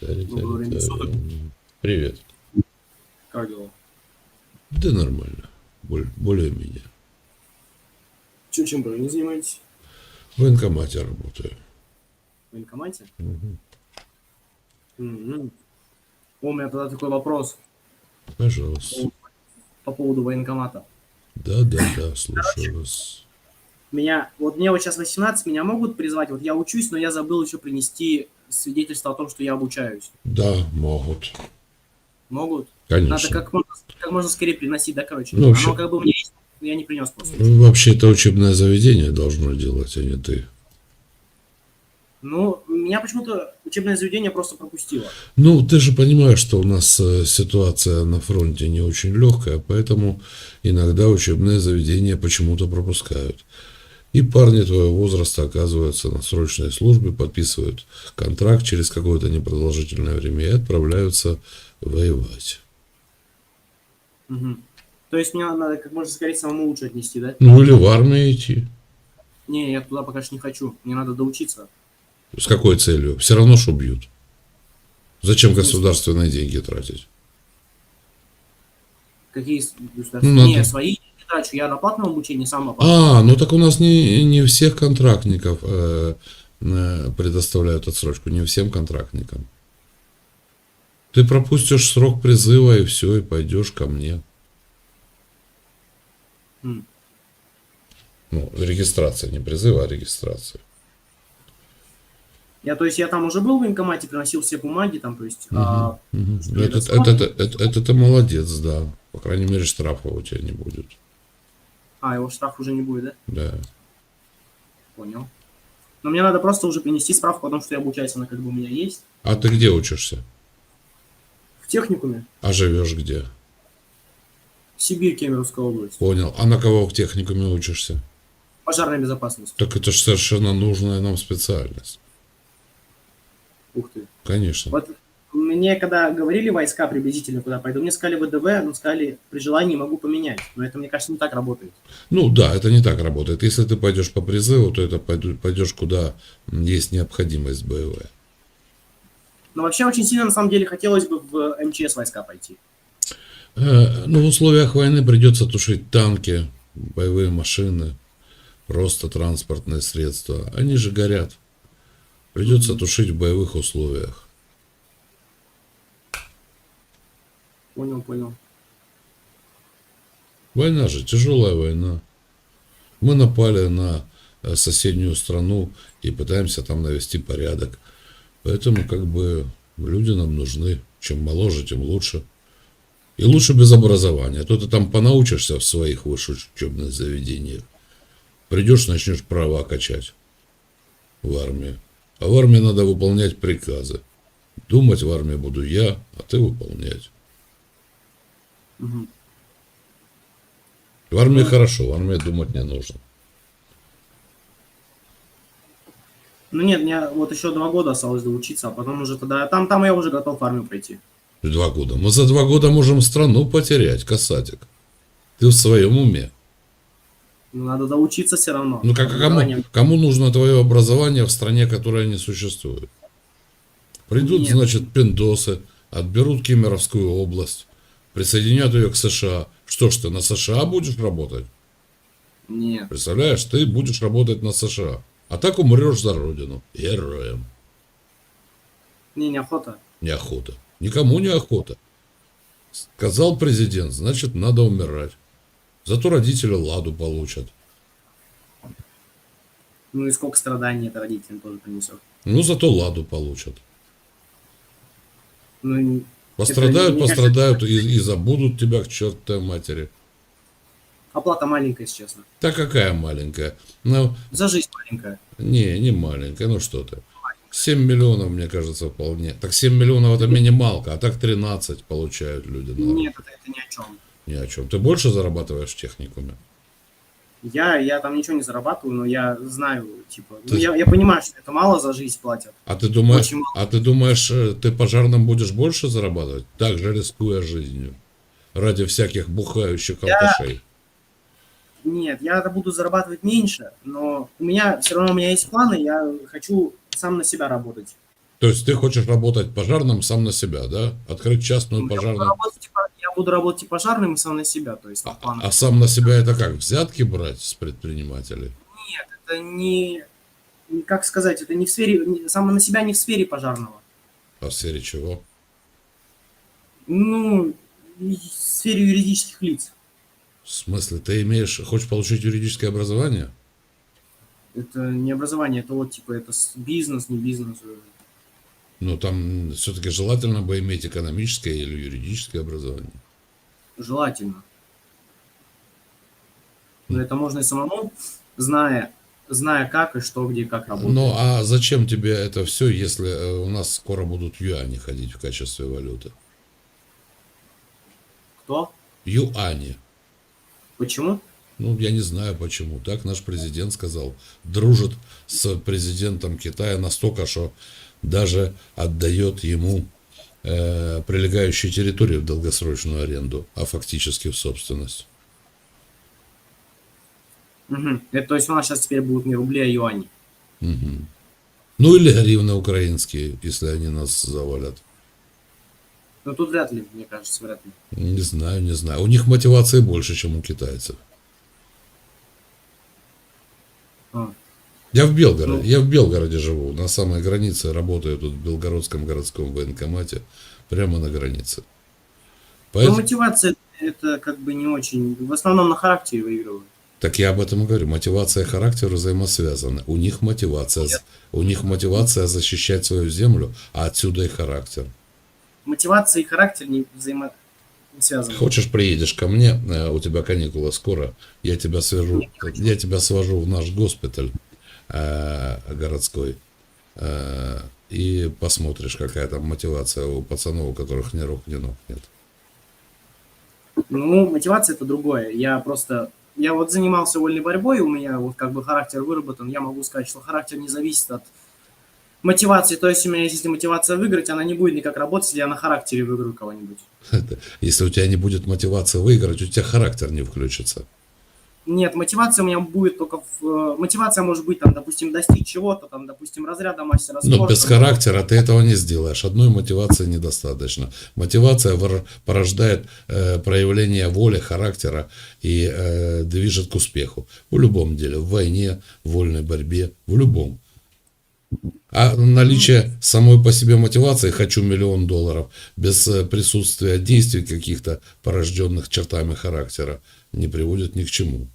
Доброго времени суток. Привет. Как дела? Да нормально. Более-менее. Чем вы не занимаетесь? В военкомате работаю. В военкомате? О, у меня тогда такой вопрос Пожалуйста. по поводу военкомата. Да, да, да, слушаю вас. Меня, вот мне вот сейчас 18, меня могут призвать, вот я учусь, но я забыл еще принести свидетельство о том, что я обучаюсь. Да, могут. Могут? Надо Конечно. как можно, как можно скорее приносить, да, короче? Ну, вообще- Оно как бы меня есть, но я не принес просто. Ну, Вообще это учебное заведение должно делать, а не ты. Ну, меня почему-то учебное заведение просто пропустило. Ну, ты же понимаешь, что у нас э, ситуация на фронте не очень легкая, поэтому иногда учебные заведения почему-то пропускают. И парни твоего возраста оказываются на срочной службе, подписывают контракт через какое-то непродолжительное время и отправляются воевать. Мгм. То есть мне надо как можно скорее самому лучше отнести, да? Ну или в армию идти. Не, я туда пока что не хочу. Мне надо доучиться. С какой целью? Все равно ж убьют. Зачем государственные деньги тратить? Какие с- Ну, надо- Не, свои трачу. Я на платном обучении сам оплачиваю. А, ну так у нас не, не всех контрактников э, э, предоставляют отсрочку, не всем контрактникам. Ты пропустишь срок призыва и все, и пойдешь ко мне. Ну, регистрация, не призыва, а регистрация. Я, то есть, я там уже был в военкомате, приносил все бумаги, там, то есть, а, Мгм. Что, Это, это это, это, это, это ты молодец, да. По крайней мере, штрафа у тебя не будет. А, его штраф уже не будет, да? Да. Понял. Но мне надо просто уже принести справку о том, что я обучаюсь, она как бы у меня есть. А ты где учишься? В техникуме. А живешь где? Сибирь, Кемеровская область. Понял. А на кого в техникуме учишься? Пожарная безопасность. Так это же совершенно нужная нам специальность. Ух ты. Конечно. Вот мне когда говорили войска приблизительно, куда пойду, мне сказали ВДВ, но сказали, при желании могу поменять. Но это, мне кажется, не так работает. Ну да, это не так работает. Если ты пойдешь по призыву, то это пойдешь куда есть необходимость боевая. Но вообще очень сильно, на самом деле, хотелось бы в МЧС войска пойти. Э, Ну, в условиях войны придется тушить танки, боевые машины, просто транспортные средства. Они же горят. Придется тушить в боевых условиях. Понял, понял. Война же, тяжелая война. Мы напали на э, соседнюю страну и пытаемся там навести порядок. Поэтому как бы люди нам нужны. Чем моложе, тем лучше. И лучше без образования. А то ты там понаучишься в своих высших учебных заведениях. Придешь, начнешь права качать в армии. А в армии надо выполнять приказы. Думать в армии буду я, а ты выполнять. В армии хорошо, в армии думать не нужно. Ну нет, мне вот еще два года осталось доучиться, а потом уже тогда... Там, там я уже готов в армию пройти. Два года. Мы за два года можем страну потерять, касатик. Ты в своем уме. Но надо доучиться все равно. Ну как, а кому, кому нужно твое образование в стране, которая не существует? Придут, Нет. значит, пиндосы, отберут Кемеровскую область, присоединят ее к США. Что ж ты, на США будешь работать? Нет. Представляешь, ты будешь работать на США. А так умрешь за родину. Героем. Не, неохота. Неохота. Никому не охота. Сказал президент, значит, надо умирать. Зато родители ладу получат. Ну и сколько страданий это родителям тоже принесет. Ну, зато ладу получат. Ну, Пострадают, мне кажется, пострадают и, и забудут тебя к чертовой матери. оплата маленькая, если честно. Да какая маленькая. Ну, За жизнь маленькая. не, не маленькая, ну что ты. 7 миллионов, мне кажется, вполне. Так 7 миллионов это минималка, а так 13 получают люди. на- Нет, это, это ни о чем. Ни о чем. Ты больше зарабатываешь в техникуме? Я, я там ничего не зарабатываю, но я знаю, типа, ну, Ты- я, я понимаю, что это мало за жизнь платят. А ты думаешь, а ты думаешь, э, ты пожарным будешь больше зарабатывать? Так же рискуя жизнью. Ради всяких бухающих алкашей. Нет, я буду зарабатывать меньше, но у меня все равно у меня есть планы, я хочу сам на себя работать. То есть ты хочешь работать пожарным сам на себя, да? Открыть частную Ну, Я буду, пожарную... работать, я буду работать и пожарным, и сам на себя. То есть, на А, а сам на себя это как? Взятки брать с предпринимателей? Нет, это не, как сказать, это не в сфере, сам на себя не в сфере пожарного. А в сфере чего? Ну, в сфере юридических лиц. В смысле, ты имеешь, хочешь получить юридическое образование? Это не образование, это вот типа это бизнес, не бизнес. Ну, там все-таки желательно бы иметь экономическое или юридическое образование. Желательно. Но это можно и самому, зная, зная как и что, где, как работать. Ну, а зачем тебе это все, если э, у нас скоро будут юани ходить в качестве валюты? Кто? Юани. Почему? Ну, я не знаю почему. Так наш президент сказал. Дружит с президентом Китая настолько, что даже отдает ему э, прилегающие территории в долгосрочную аренду, а фактически в собственность. Мгм. Это, то есть у нас сейчас теперь будут не рубли, а юани. Мгм. Ну или гривны украинские, если они нас завалят. Но тут вряд ли, мне кажется, вряд ли. Не знаю, не знаю. У них мотивации больше, чем у китайцев. А. Я в Белгороде, Ну. я в Белгороде живу, на самой границе, работаю тут в Белгородском городском военкомате, прямо на границе. Но Поэтому, мотивация это как бы не очень. В основном на характере выигрывают. так я об этом и говорю, мотивация и характер взаимосвязаны. У них мотивация, Нет. у них мотивация защищать свою землю, а отсюда и характер. Мотивация и характер не взаимо не связаны. Хочешь, приедешь ко мне, э, у тебя каникулы скоро, я тебя свяжу, я тебя свожу в наш госпиталь городской, э, и посмотришь, какая там мотивация у пацанов, у которых ни рук, ни ног нет. Ну, мотивация это другое. Я просто. Я вот занимался вольной борьбой, у меня вот как бы характер выработан. Я могу сказать, что характер не зависит от мотивации. То есть у меня есть если мотивация выиграть, она не будет никак работать, если я на характере выиграю кого-нибудь. Если у тебя не будет мотивации выиграть, у тебя характер не включится. Нет, мотивация у меня будет только в... э, Мотивация может быть, там, допустим, достичь чего-то, там, допустим, разряда мастера Но спорта. без характера ты этого не сделаешь. Одной мотивации недостаточно. Мотивация порождает э, проявление воли, характера и э, движет к успеху. В любом деле, в войне, в вольной борьбе, в любом. А наличие самой по себе мотивации «хочу миллион долларов» без э, присутствия действий каких-то порожденных чертами характера не приводит ни к чему.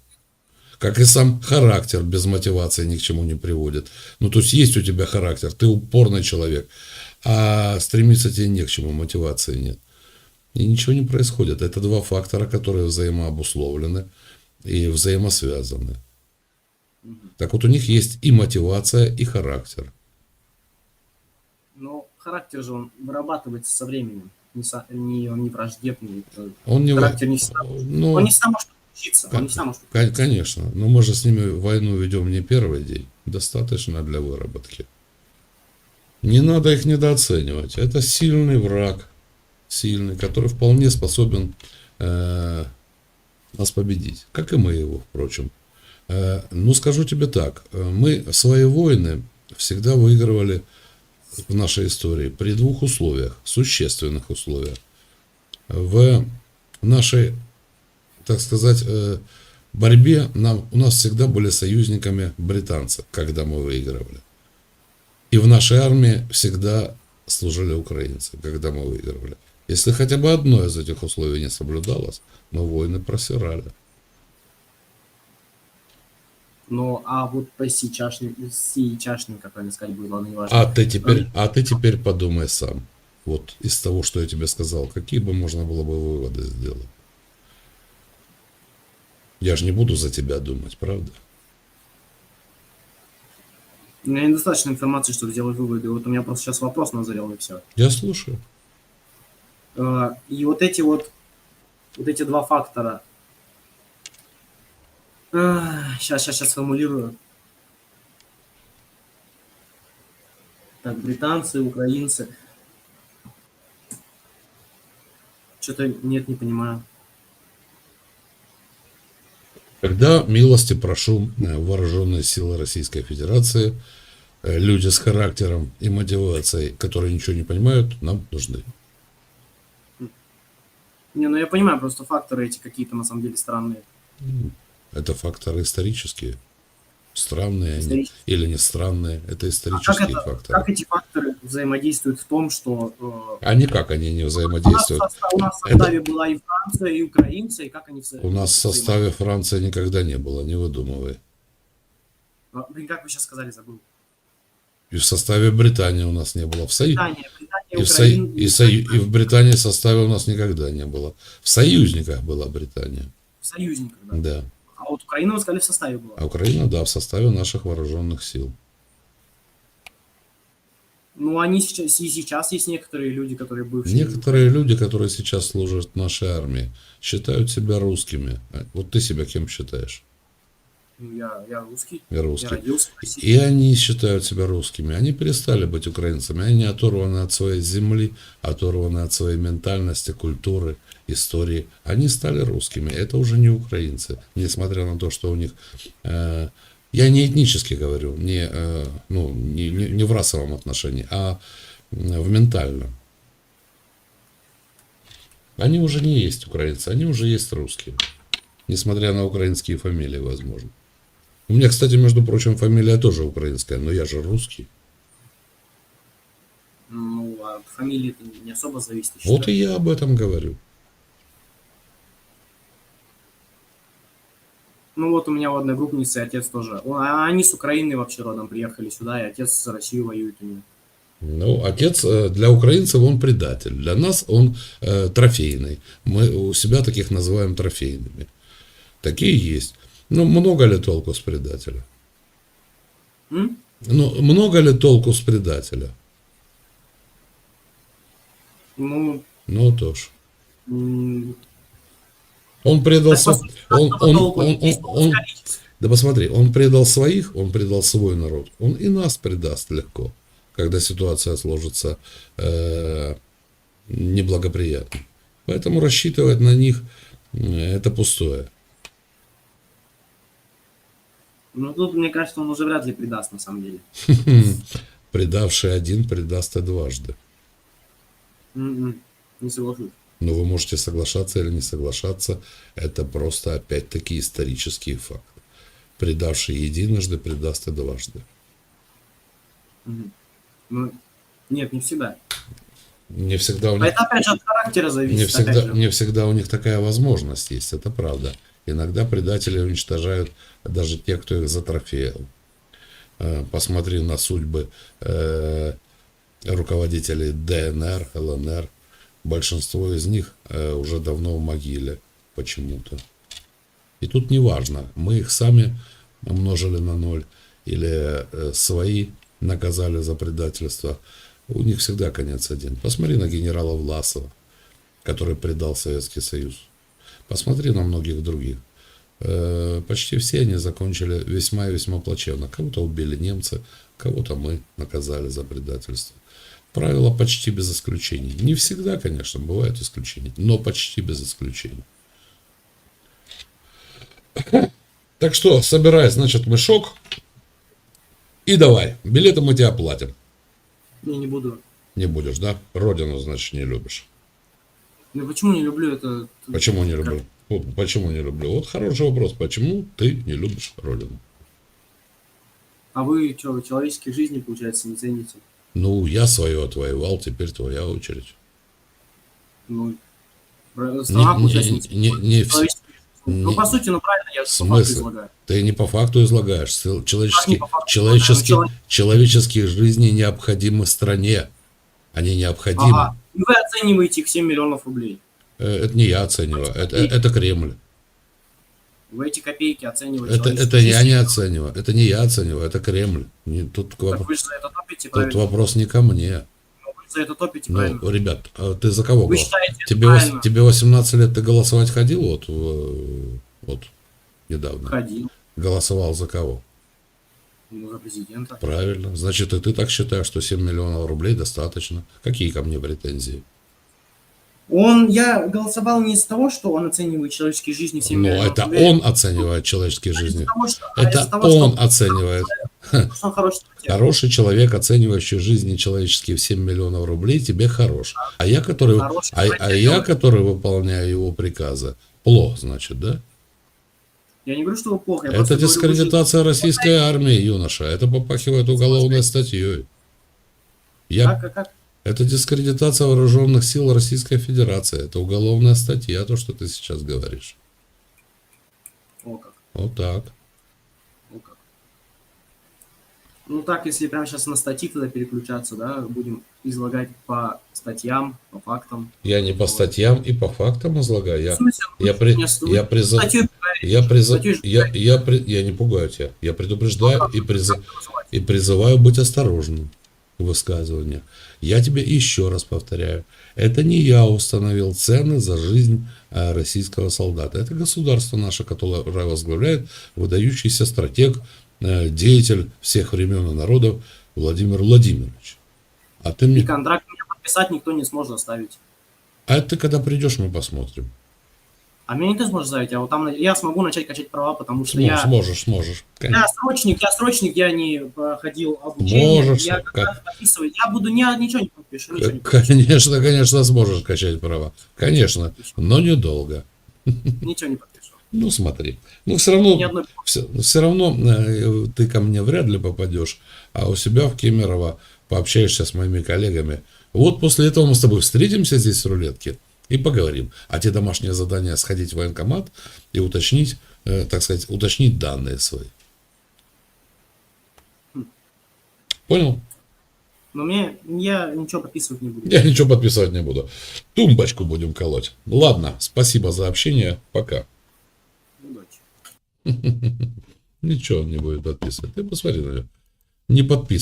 Как и сам характер без мотивации ни к чему не приводит. Ну, то есть есть у тебя характер, ты упорный человек, а стремиться тебе не к чему, мотивации нет. И ничего не происходит. Это два фактора, которые взаимообусловлены и взаимосвязаны. Так вот, у них есть и мотивация, и характер. Но характер же он вырабатывается со временем. Не, со- не, он не враждебный. Он не... Характер не всегда. Ну, Он не всегда может учиться. Он не всегда может Кон- Конечно, но мы же с ними войну ведем не первый день. Достаточно для выработки. Не надо их недооценивать. Это сильный враг, сильный, который вполне способен э, нас победить, как и мы его, впрочем. Э, ну, скажу тебе так, э, мы свои войны всегда выигрывали в нашей истории при двух условиях, существенных условиях. В нашей так сказать, э, борьбе нам, у нас всегда были союзниками британцы, когда мы выигрывали. И в нашей армии всегда служили украинцы, когда мы выигрывали. Если хотя бы одно из этих условий не соблюдалось, мы войны просирали. Ну, а вот по сейчасшним, сейчасшним, как правильно сказать, будет, ладно, не важно. А ты теперь, а ты теперь подумай сам. Вот из того, что я тебе сказал, какие бы можно было бы выводы сделать. Я же не буду за тебя думать, правда? У меня недостаточно информации, чтобы сделать выводы. Вот у меня просто сейчас вопрос назрел, и все. Я слушаю. И вот эти вот, вот эти два фактора. Сейчас, сейчас, сейчас сформулирую. Так, британцы, украинцы. Что-то нет, не понимаю. Когда милости прошу э, вооруженные силы Российской Федерации э, люди с характером и мотивацией, которые ничего не понимают, нам нужны. Не, ну я понимаю, просто факторы эти какие-то на самом деле странные. Это факторы исторические. Странные они Исторические. или не странные, это А как, исторические это, факторы. как эти факторы взаимодействуют в том, что э, А никак они не у, нас в взаимодействуют. у нас в составе была и Франция, и украинцы, и как они в У нас в составе Франции никогда не было, не выдумывай. А, Блин, как вы сейчас сказали, забыл. И в составе Британии у нас не было. В Сою- Британия, Британия, И в, Сою- и, Сою- и в Британии составе у нас никогда не было. В союзниках была Британия. в союзниках, да. Да. Вот Украина, вы сказали, в составе была. А Украина, да, в составе наших вооруженных сил. Ну, они сейчас, и сейчас есть некоторые люди, которые бывшие. Некоторые люди, которые сейчас служат нашей армии, считают себя русскими. А Вот ты себя кем считаешь? Ну, я, я русский. Я Я русский. родился в России. И они считают себя русскими. Они перестали быть украинцами. Они оторваны от своей земли, оторваны от своей ментальности, культуры, истории. Они стали русскими. Это уже не украинцы. Несмотря на то, что у них... э, я не этнически говорю, не, э, ну, не, не, не в расовом отношении, а в ментальном. Они уже не есть украинцы, они уже есть русские. Несмотря на украинские фамилии, возможно. У меня, кстати, между прочим, фамилия тоже украинская, но я же русский. Ну, а это не особо зависит. Вот и я об этом говорю. Ну, вот у меня в одногруппнице отец тоже. Он- а они с Украины вообще родом приехали сюда, и отец с Россией воюет у него. Ну, отец э, для украинцев он предатель, для нас он э, трофейный. Мы у себя таких называем трофейными. Такие есть. Ну, много ли толку с предателя? М? Ну, много ли толку с предателя? Ну, Ну, тоже. Он предал... по сути, Он, он, он, он- он-. Да посмотри, он предал своих, он предал свой народ. Он и нас предаст легко, когда ситуация сложится э, неблагоприятно. Поэтому рассчитывать на них э, это пустое. Ну, тут, мне кажется, он уже вряд ли предаст, на самом деле. Предавший один предаст и дважды. М-м, Не соглашусь. Но вы можете соглашаться или не соглашаться. Это просто опять-таки исторический факт. Предавший единожды предаст и дважды. Ну, нет, не всегда. Не всегда у А них это, опять же, от характера зависит. Не всегда, не всегда у них такая возможность есть, это правда. Иногда предатели уничтожают даже те, кто их затрофеял. Э, Посмотри на судьбы э, руководителей ДНР, ЛНР. Большинство из них э, уже давно в могиле почему-то. И тут не важно, мы их сами умножили на ноль или свои наказали за предательство. У них всегда конец один. Посмотри на генерала Власова который предал Советский Союз. Посмотри на многих других. Э, Почти все они закончили весьма и весьма плачевно. Кого-то убили немцы, кого-то мы наказали за предательство. Правило почти без исключений. Не всегда, конечно, бывают исключения, но почти без исключений. Так что, собирай, значит, мешок и давай. Билеты мы тебе оплатим. Не, не буду. Не будешь, да? Родину, значит, не любишь. Ну, почему не люблю это? Почему не люблю? Вот почему не люблю? Вот хороший вопрос. Почему ты не любишь Родину? А вы что, человеческие жизни, получается, не цените? Ну, я свое отвоевал, теперь твоя очередь. Ну, Не, страна, не- получается, не ценит. не- не. Ну, не- по сути, ну правильно, я смысле? излагаю. Ты не по факту излагаешь. Сил- Человеческие, по факту человеческие? Ну, человеческие жизни необходимы стране. Они необходимы. Ага. И вы оцениваете их 7 миллионов рублей. Э, Это не я оцениваю, это, это Кремль. Вы эти копейки оцениваете. Это, это я не оцениваю, это не я оцениваю, это Кремль. Не- тут, Так вопрос, вы же за это топите, тут правильно? вопрос не ко мне. Ну, Вы за это топите, Ну, правильно? ребят, а ты за кого Вы голос- считаете тебе, правильно? тебе 18 лет, ты голосовать ходил вот, в- вот недавно? Ходил. Голосовал за кого? Ну, за президента. Правильно. Значит, и ты так считаешь, что 7 миллионов рублей достаточно. Какие ко мне претензии? Он, я голосовал не из-за того, что он оценивает человеческие жизни в 7 Но миллионов это рублей, он оценивает человеческие а жизни. того, что, а Это того, он что, оценивает. что он хороший стратег. Хороший человек, оценивающий жизни человеческие в 7 миллионов рублей, тебе хорош. А я, который, Хороший а, а я, который выполняю его приказы, плохо, значит, да? Я не говорю, что вы плохо. я Это просто говорю, дискредитация российской армии, юноша. Это попахивает уголовной статьей. Я, Как, как, как? это дискредитация вооруженных сил Российской Федерации. Это уголовная статья, то, что ты сейчас говоришь. О, как. Вот так. О, как. Ну так, если прямо сейчас на статьи тогда переключаться, да, будем излагать по статьям, по фактам. Я не по статьям и по фактам излагаю. Я, я, при, с- я, призыв- я, же я, я, при- я не пугаю тебя. Я предупреждаю и, призы- называть. и призываю быть осторожным в высказываниях. Я тебе еще раз повторяю. Это не я установил цены за жизнь э, российского солдата. Это государство наше, которое возглавляет выдающийся стратег, э, деятель всех времен и народов Владимир Владимирович. А ты И мне... контракт мне подписать никто не сможет заставить. А ты когда придешь, мы посмотрим. А меня не сможет заставить, а вот там я смогу начать качать права, потому что Сможешь, я, сможешь, сможешь. Конечно. я срочник, я срочник, я не проходил обучение. Можешь, я как- подписываю. Я буду ни, ничего не подпишу, ничего не К- Конечно, конечно, сможешь качать права. Конечно, но недолго. Ничего не подпишу. Ну, смотри. Ну, все равно, одной все, равно э, ты ко мне вряд ли попадешь, а у себя в Кемерово пообщаешься с моими коллегами. Вот после этого мы с тобой встретимся здесь в рулетке и поговорим. А те домашние задания сходить в военкомат и уточнить, э, так сказать, уточнить данные свои. Понял? Но мне, я ничего подписывать не буду. Я ничего подписывать не буду. Тумбочку будем колоть. Ладно, спасибо за общение. Пока. Удачи. Ничего не будет подписывать. Ты посмотри на него. Не подписывай.